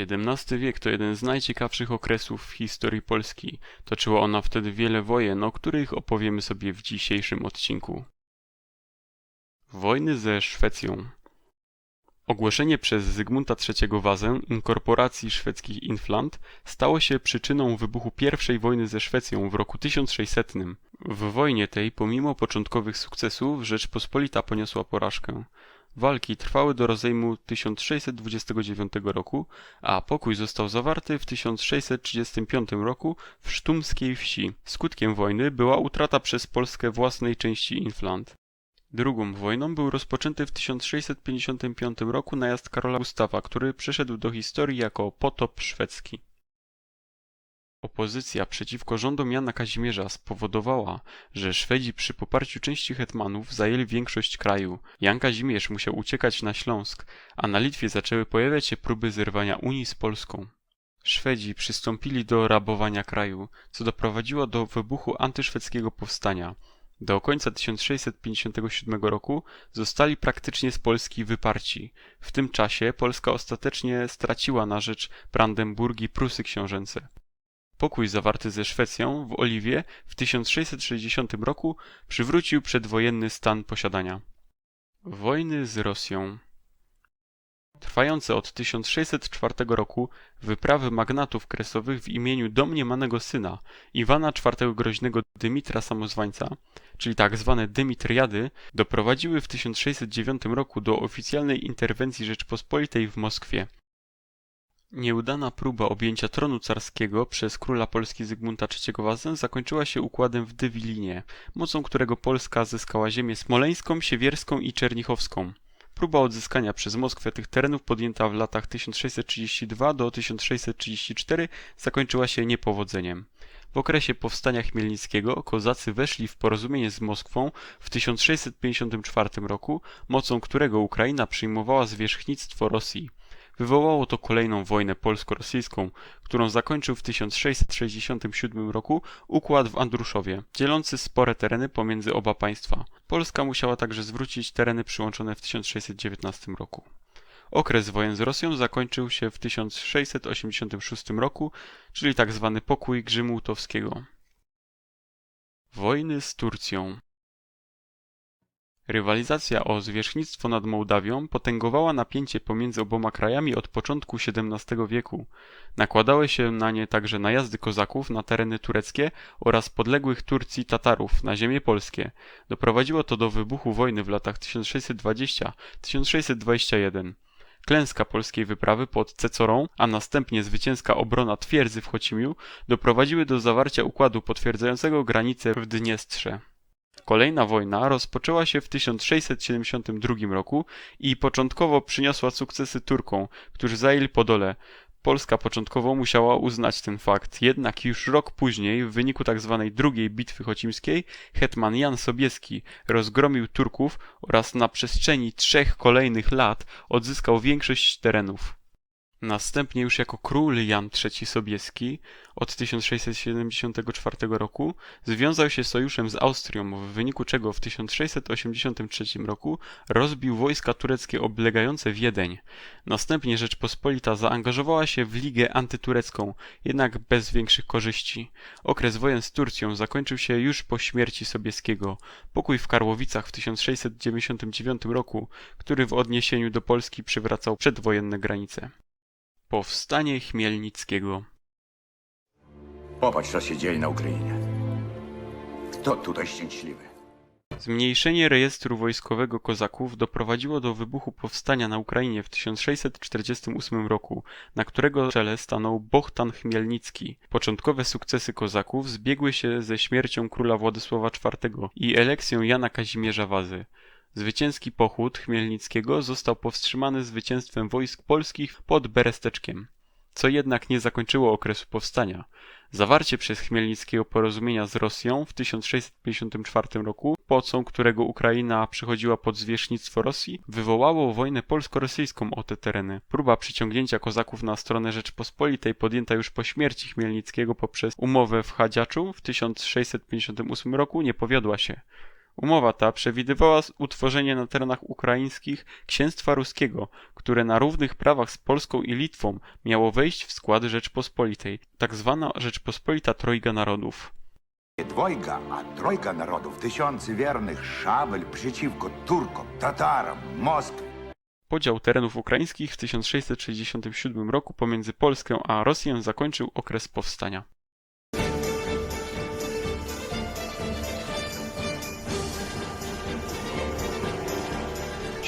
XVII wiek to jeden z najciekawszych okresów w historii Polski. Toczyła ona wtedy wiele wojen, o których opowiemy sobie w dzisiejszym odcinku. Wojny ze Szwecją Ogłoszenie przez Zygmunta III Wazę inkorporacji szwedzkich Inflant stało się przyczyną wybuchu I wojny ze Szwecją w roku 1600. W wojnie tej, pomimo początkowych sukcesów, Rzeczpospolita poniosła porażkę. Walki trwały do rozejmu 1629 roku, a pokój został zawarty w 1635 roku w sztumskiej wsi. Skutkiem wojny była utrata przez Polskę własnej części Inflant. Drugą wojną był rozpoczęty w 1655 roku najazd Karola Gustawa, który przeszedł do historii jako potop szwedzki. Opozycja przeciwko rządom Jana Kazimierza spowodowała, że Szwedzi przy poparciu części hetmanów zajęli większość kraju. Jan Kazimierz musiał uciekać na Śląsk, a na Litwie zaczęły pojawiać się próby zerwania Unii z Polską. Szwedzi przystąpili do rabowania kraju, co doprowadziło do wybuchu antyszwedzkiego powstania. Do końca 1657 roku zostali praktycznie z Polski wyparci. W tym czasie Polska ostatecznie straciła na rzecz Brandenburgii Prusy książęce. Pokój zawarty ze Szwecją w Oliwie w 1660 roku przywrócił przedwojenny stan posiadania. Wojny z Rosją Trwające od 1604 roku wyprawy magnatów kresowych w imieniu domniemanego syna Iwana IV Groźnego Dymitra Samozwańca, czyli tak zwane Dymitriady, doprowadziły w 1609 roku do oficjalnej interwencji Rzeczpospolitej w Moskwie. Nieudana próba objęcia tronu carskiego przez króla Polski Zygmunta III Wazę zakończyła się układem w Dywilinie, mocą którego Polska zyskała ziemię smoleńską, siewierską i czernichowską. Próba odzyskania przez Moskwę tych terenów podjęta w latach 1632 do 1634 zakończyła się niepowodzeniem. W okresie powstania chmielnickiego kozacy weszli w porozumienie z Moskwą w 1654 roku, mocą którego Ukraina przyjmowała zwierzchnictwo Rosji. Wywołało to kolejną wojnę polsko-rosyjską, którą zakończył w 1667 roku układ w Andruszowie, dzielący spore tereny pomiędzy oba państwa. Polska musiała także zwrócić tereny przyłączone w 1619 roku. Okres wojen z Rosją zakończył się w 1686 roku, czyli tzw. Tak pokój Grzymłtowskiego. Wojny z Turcją Rywalizacja o zwierzchnictwo nad Mołdawią potęgowała napięcie pomiędzy oboma krajami od początku XVII wieku. Nakładały się na nie także najazdy kozaków na tereny tureckie oraz podległych Turcji Tatarów na ziemie polskie. Doprowadziło to do wybuchu wojny w latach 1620-1621. Klęska polskiej wyprawy pod Cecorą, a następnie zwycięska obrona twierdzy w Chocimiu doprowadziły do zawarcia układu potwierdzającego granice w Dniestrze. Kolejna wojna rozpoczęła się w 1672 roku i początkowo przyniosła sukcesy Turkom, którzy zajęli Podole. Polska początkowo musiała uznać ten fakt, jednak już rok później, w wyniku tzw. Tak drugiej bitwy chocimskiej, hetman Jan Sobieski rozgromił Turków oraz na przestrzeni trzech kolejnych lat odzyskał większość terenów. Następnie już jako król Jan III Sobieski od 1674 roku związał się sojuszem z Austrią, w wyniku czego w 1683 roku rozbił wojska tureckie oblegające Wiedeń. Następnie Rzeczpospolita zaangażowała się w ligę antyturecką, jednak bez większych korzyści. Okres wojen z Turcją zakończył się już po śmierci Sobieskiego. Pokój w Karłowicach w 1699 roku, który w odniesieniu do Polski przywracał przedwojenne granice. Powstanie Chmielnickiego Popatrz, co się dzieje na Ukrainie. Kto tutaj szczęśliwy? Zmniejszenie rejestru wojskowego kozaków doprowadziło do wybuchu powstania na Ukrainie w 1648 roku, na którego czele stanął Bohtan Chmielnicki. Początkowe sukcesy kozaków zbiegły się ze śmiercią króla Władysława IV i elekcją Jana Kazimierza Wazy. Zwycięski pochód Chmielnickiego został powstrzymany zwycięstwem wojsk polskich pod Beresteczkiem, co jednak nie zakończyło okresu powstania. Zawarcie przez Chmielnickiego porozumienia z Rosją w 1654 roku, pomocą którego Ukraina przychodziła pod zwierzchnictwo Rosji, wywołało wojnę polsko-rosyjską o te tereny. Próba przyciągnięcia kozaków na stronę Rzeczpospolitej podjęta już po śmierci Chmielnickiego poprzez umowę w Chadziaczu w 1658 roku nie powiodła się. Umowa ta przewidywała utworzenie na terenach ukraińskich księstwa ruskiego, które na równych prawach z Polską i Litwą miało wejść w skład Rzeczpospolitej, tak zwana Rzeczpospolita Trojga Narodów. Dwojga, a trojga narodów, tysiące wiernych szabel przeciwko Turkom, Tatarom, Moskwie. Podział terenów ukraińskich w 1667 roku pomiędzy Polskę a Rosję zakończył okres powstania.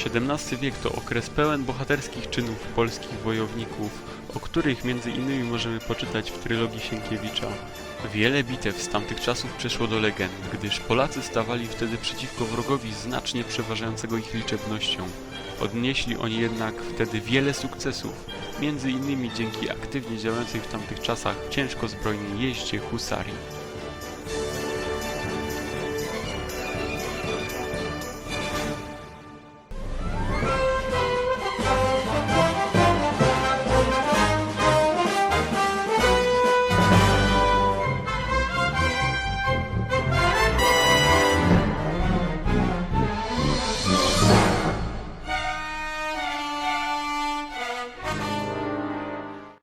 XVII wiek to okres pełen bohaterskich czynów polskich wojowników, o których między innymi możemy poczytać w trylogii Sienkiewicza. Wiele bitew z tamtych czasów przeszło do legend, gdyż Polacy stawali wtedy przeciwko wrogowi znacznie przeważającego ich liczebnością. Odnieśli oni jednak wtedy wiele sukcesów, między innymi dzięki aktywnie działającej w tamtych czasach ciężko zbrojnej jeździe husarii.